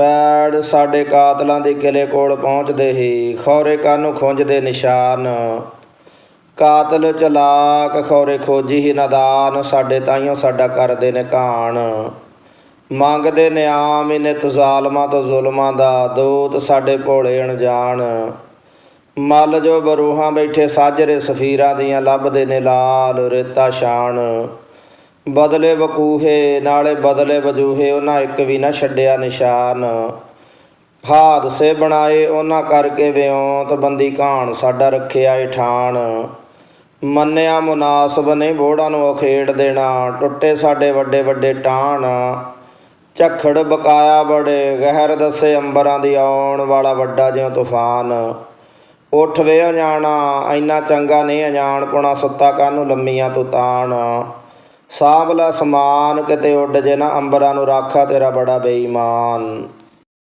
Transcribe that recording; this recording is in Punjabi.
ਪੈੜ ਸਾਡੇ ਕਾਤਲਾਂ ਦੇ ਕਿਲੇ ਕੋਲ ਪਹੁੰਚਦੇ ਹੀ ਖੌਰੇ ਕਾਨੂੰ ਖੁੰਝਦੇ ਨਿਸ਼ਾਨ। ਕਾਤਲ ਚਲਾਕ ਖੌਰੇ ਖੋਜੀ ਹੀ ਨਦਾਨ ਸਾਡੇ ਤਾਈਓ ਸਾਡਾ ਕਰਦੇ ਨੇ ਕਾਣ। ਮੰਗਦੇ ਨਿਆਮ ਨਿਤ ਜ਼ਾਲਮਾਂ ਤੋਂ ਜ਼ੁਲਮਾਂ ਦਾ ਦੋਤ ਸਾਡੇ ਭੋਲੇ ਅਣਜਾਣ। ਮੱਲ ਜੋ ਬਰੂਹਾਂ ਬੈਠੇ ਸਾਜਰੇ ਸਫੀਰਾਂ ਦੀਆਂ ਲੱਭਦੇ ਨੇ ਲਾਲ ਰੇਤਾ ਸ਼ਾਨ ਬਦਲੇ ਵਕੂਹੇ, ਨਾਲੇ ਬਦਲੇ ਵਜੂਹੇ, ਉਹਨਾਂ ਇੱਕ ਵੀ ਨਾ ਛੱਡਿਆ ਨਿਸ਼ਾਨ। ਹਾਦਸੇ ਬਣਾਏ, ਉਹਨਾਂ ਕਰਕੇ ਵਿਉਂਤ ਬੰਦੀ ਕਾਣ ਸਾਡਾ ਰੱਖਿਆ ਏ ਠਾਣ। ਮੰਨਿਆ ਮੁਨਾਸਬ ਨਹੀਂ ਬੋੜਾਂ ਨੂੰ ਅਖੇੜ ਦੇਣਾ, ਟੁੱਟੇ ਸਾਡੇ ਵੱਡੇ ਵੱਡੇ ਟਾਣ। ਝੱਖੜ ਬਕਾਇਆ ਬੜੇ, ਗਹਿਰ ਦੱਸੇ ਅੰਬਰਾਂ ਦੀ ਆਉਣ ਵਾਲਾ ਵੱਡਾ ਜਿਉਂ ਤੂਫਾਨ। ਉੱਠ ਵੇ ਅਜਾਣਾ ਇੰਨਾ ਚੰਗਾ ਨਹੀਂ ਅਜਾਣ ਪੁਣਾ ਸੁੱਤਾ ਕਾਨੂੰ ਲੰਮੀਆਂ ਤੂਤਾਨ ਸਾਂਭਲਾ ਸਮਾਨ ਕਿਤੇ ਉੱਡ ਜੇ ਨਾ ਅੰਬਰਾਂ ਨੂੰ ਰਾਖਾ ਤੇਰਾ ਬੜਾ ਬੇਈਮਾਨ।